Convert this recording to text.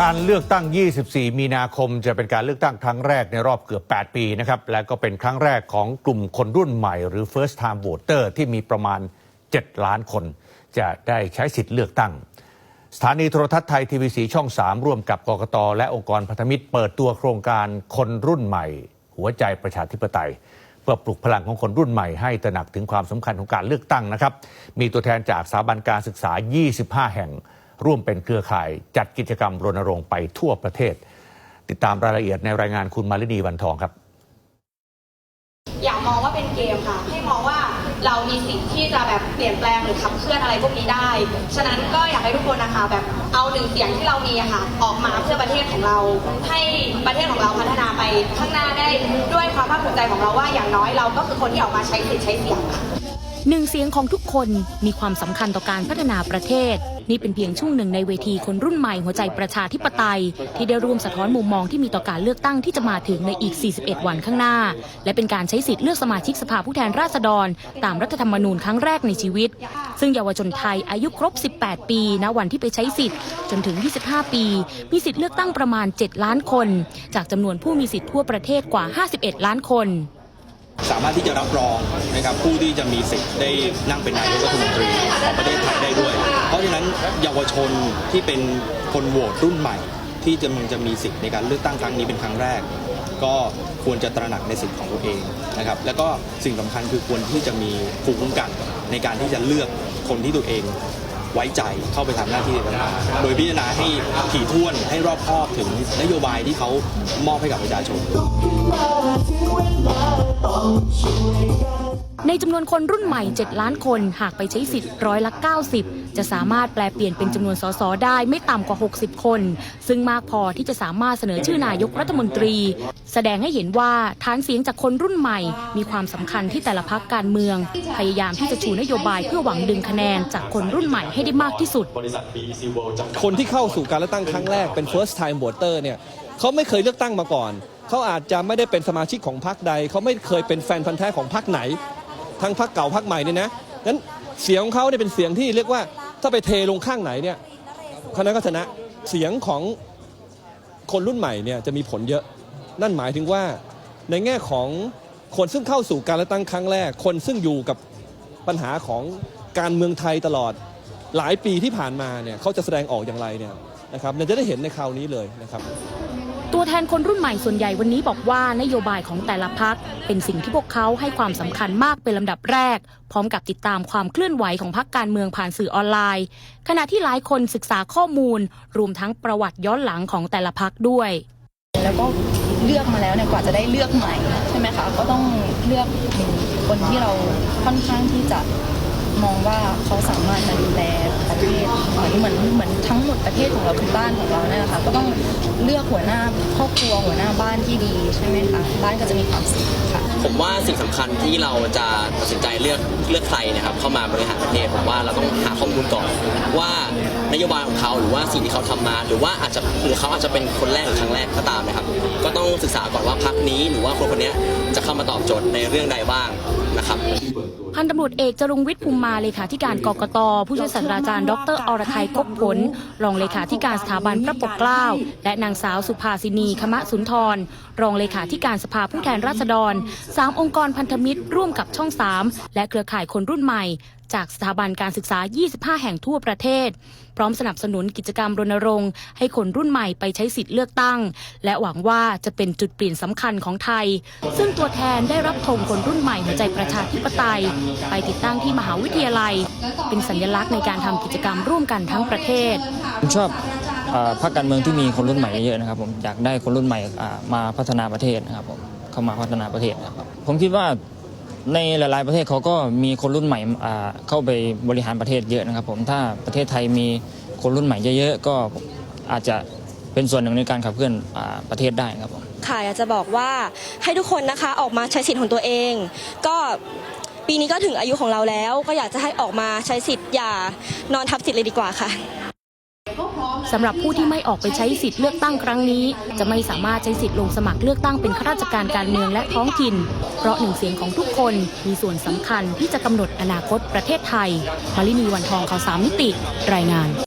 การเลือกตั้ง 24 มีนาคมจะเป็นการเลือกตั้งครั้งแรกในรอบเกือบ 8 ปีนะครับ และก็เป็นครั้งแรกของกลุ่มคนรุ่นใหม่ หรือ first time voter ที่มีประมาณ 7 ล้านคน จะได้ใช้สิทธิ์เลือกตั้ง สถานีโทรทัศน์ไทยทีวีสีช่อง 3 ร่วมกับกกต และองค์กรพันธมิตร เปิดตัวโครงการคนรุ่นใหม่ หัวใจประชาธิปไตยเพื่อปลุกพลังของคนรุ่นใหม่ให้ตระหนักถึงความสำคัญของการเลือกตั้งนะครับ มีตัวแทนจากสถาบันการศึกษา 25 แห่ง ร่วมเป็นเครือข่าย จัดกิจกรรมรณรงค์ไปทั่วประเทศ ติดตามรายละเอียดในรายงานคุณมาลินีวันทองครับ อย่ามองว่าเป็นเกมค่ะ ให้มองว่าเรามีสิทธิ์ที่จะแบบเปลี่ยนแปลงหรือขับเคลื่อนอะไรพวกนี้ได้ ฉะนั้นก็อยากให้ทุกคนนะคะแบบเอาหนึ่งเสียงที่เรามีค่ะ ออกมาเพื่อประเทศของเรา ให้ประเทศของเราพัฒนาไปข้างหน้าได้ด้วยความภาคภูมิใจของเราว่าอย่างน้อยเราก็คือคนที่ออกมาใช้สิทธิ์ใช้เสียงค่ะ หนึ่งเสียงของทุกคนมีความสำคัญต่อการพัฒนาประเทศ นี่เป็นเพียงช่วงหนึ่งในเวทีคนรุ่นใหม่หัวใจประชาธิปไตย ที่ได้ร่วมสะท้อนมุมมองที่มีต่อการเลือกตั้งที่จะมาถึงในอีก 41 วันข้างหน้า และเป็นการใช้สิทธิ์เลือกสมาชิกสภาผู้แทนราษฎร ตามรัฐธรรมนูญครั้งแรกในชีวิต ซึ่งเยาวชนไทยอายุครบ 18 ปีณวันที่ไปใช้สิทธิ์ จนถึง 25 ปี มีสิทธิ์เลือกตั้งประมาณ 7 ล้านคน จากจำนวนผู้มีสิทธิ์ทั่วประเทศกว่า 51 ล้านคน สามารถที่จะรับรองนะครับผู้ที่จะมีสิทธิ์ได้นั่งเป็นนายกรัฐมนตรีของประเทศไทยได้ด้วย เพราะฉะนั้นเยาวชนที่เป็นคนโหวตรุ่นใหม่ ที่จะมันจะมีสิทธิ์ในการเลือกตั้งครั้งนี้เป็นครั้งแรก ก็ควรจะตระหนักในสิทธิ์ของตัวเองนะครับแล้วก็สิ่งสำคัญคือควรที่จะมีภูมิคุ้มกันในการที่จะเลือกคนที่ตัวเองไว้ใจเข้าไปทำหน้าที่ในสภาโดยพิจารณาให้ถี่ถ้วนให้รอบคอบถึงนโยบายที่เขามอบให้กับประชาชน ในจำนวนคนรุ่นใหม่ 7 ล้านคน หากไปใช้สิทธิ์ร้อยละ90 จะสามารถแปลเปลี่ยนเป็นจำนวนสสได้ไม่ต่ำกว่า 60 คน ซึ่งมากพอที่จะสามารถเสนอชื่อนายกรัฐมนตรี แสดงให้เห็นว่าฐานเสียงจากคนรุ่นใหม่ มีความสำคัญที่แต่ละพักการเมือง พยายามที่จะชูนโยบายเพื่อหวังดึงคะแนนจากคนรุ่นใหม่ให้ได้มากที่สุด คนที่เข้าสู่การเลือกตั้งครั้งแรกเป็น first time voter เนี่ย เขาไม่เคยเลือกตั้งมาก่อน เขาอาจจะไม่ได้เป็นสมาชิกของพรรคใด เขาไม่เคยเป็นแฟนพันธ์แท้ของพรรคไหน ทั้งพรรคเก่าพรรคใหม่เนี่ยนะนั้นเสียงของเขาเนี่ยเป็นเสียงที่เรียกว่าถ้าไปเทลงข้างไหนเนี่ยคณะก็ชนะเสียงของคนรุ่นใหม่เนี่ยจะมีผลเยอะ นั่นหมายถึงว่าในแง่ของคนซึ่งเข้าสู่การเลือกตั้งครั้งแรก คนซึ่งอยู่กับปัญหาของการเมืองไทยตลอดหลายปีที่ผ่านมาเนี่ยเขาจะแสดงออกอย่างไรเนี่ยนะครับเราจะได้เห็นในคราวนี้เลยนะครับ ตัวแทนคนรุ่นใหม่ส่วนใหญ่วันนี้บอกว่านโยบายของแต่ละพักเป็นสิ่งที่พวกเขาให้ความสำคัญมากเป็นลำดับแรก พร้อมกับติดตามความเคลื่อนไหวของพักการเมืองผ่านสื่อออนไลน์ ขณะที่หลายคนศึกษาข้อมูล รวมทั้งประวัติย้อนหลังของแต่ละพักด้วย แล้วก็เลือกมาแล้วเนี่ยกว่าจะได้เลือกใหม่ใช่ไหมคะก็ต้องเลือกคนที่เราค่อนข้างที่จะ มองว่าเขาสามารถมาดูแลประเทศเหมือนเหมือนเหมือนทั้งหมดประเทศของเราคือบ้านของเราเนี่ยนะคะก็ต้องเลือกหัวหน้าครอบครัวหัวหน้าบ้านที่ดีใช่ไหมคะบ้านก็จะมีความสุขค่ะ ผมว่าสิ่งสำคัญที่เราจะตัดสินใจเลือกเลือกใครนะครับเข้ามาบริหารประเทศผมว่าเราต้องหาข้อมูลก่อนว่านโยบายของเขาหรือว่าสิ่งที่เขาทำมา หรือว่าอาจจะหรือเขาอาจจะเป็นคนแรกหรือครั้งแรกก็ตามนะครับ ก็ต้องศึกษาก่อนว่าพรรคนี้หรือว่าคนคนนี้จะเข้ามาตอบโจทย์ในเรื่องใดบ้างนะครับ พันตำรวจเอกจรุงวิทย์ภูมิมาเลขาธิการกกตผู้ช่วยศาสตราจารย์ ดรอรไทยกกผล รองเลขาธิการสถาบันพระปกเกล้า และนางสาวสุภาสินีคมะสุนทร รองเลขาธิการสภาผู้แทนราษฎรสามองค์กรพันธมิตรร่วมกับช่อง 3 และเครือข่ายคนรุ่นใหม่ จากสถาบันการศึกษา 25 แห่งทั่วประเทศ พร้อมสนับสนุนกิจกรรมรณรงค์ ให้คนรุ่นใหม่ไปใช้สิทธิ์เลือกตั้ง และหวังว่าจะเป็นจุดเปลี่ยนสำคัญของไทย ซึ่งตัวแทนได้รับธงคนรุ่นใหม่หัวใจประชาธิปไตย ไปติดตั้งที่มหาวิทยาลัย เป็นสัญลักษณ์ในการทำกิจกรรมร่วมกันทั้งประเทศผมชอบอพรรคการเมืองที่มีคนรุ่นใหม่เยอะนะครับผมอยากได้คนรุ่นใหม่มาพัฒนาประเทศนะครับผมเข้ามาพัฒนาประเทศนะครับผมคิดว่า ในหลาย ๆ ประเทศเขาก็มีคนรุ่นใหม่เข้าไปบริหารประเทศเยอะนะครับ ผมถ้าประเทศไทยมีคนรุ่นใหม่เยอะๆก็อาจจะเป็นส่วนหนึ่งในการขับเคลื่อนอประเทศได้ครับผมค่ะอยากจะบอกว่าให้ทุกคนนะคะออกมาใช้สิทธิ์ของตัวเอง ก็ปีนี้ก็ถึงอายุของเราแล้ว ก็อยากจะให้ออกมาใช้สิทธิ์อย่านอนทับสิทธิ์เลยดีกว่าค่ะ สำหรับผู้ที่ไม่ออกไปใช้สิทธิ์เลือกตั้งครั้งนี้ จะไม่สามารถใช้สิทธิ์ลงสมัครเลือกตั้งเป็นข้าราชการการเมืองและท้องถิ่น เพราะหนึ่งเสียงของทุกคนมีส่วนสำคัญที่จะกำหนดอนาคตประเทศไทยมารินีวันทองข่าวสามมิติ รายงาน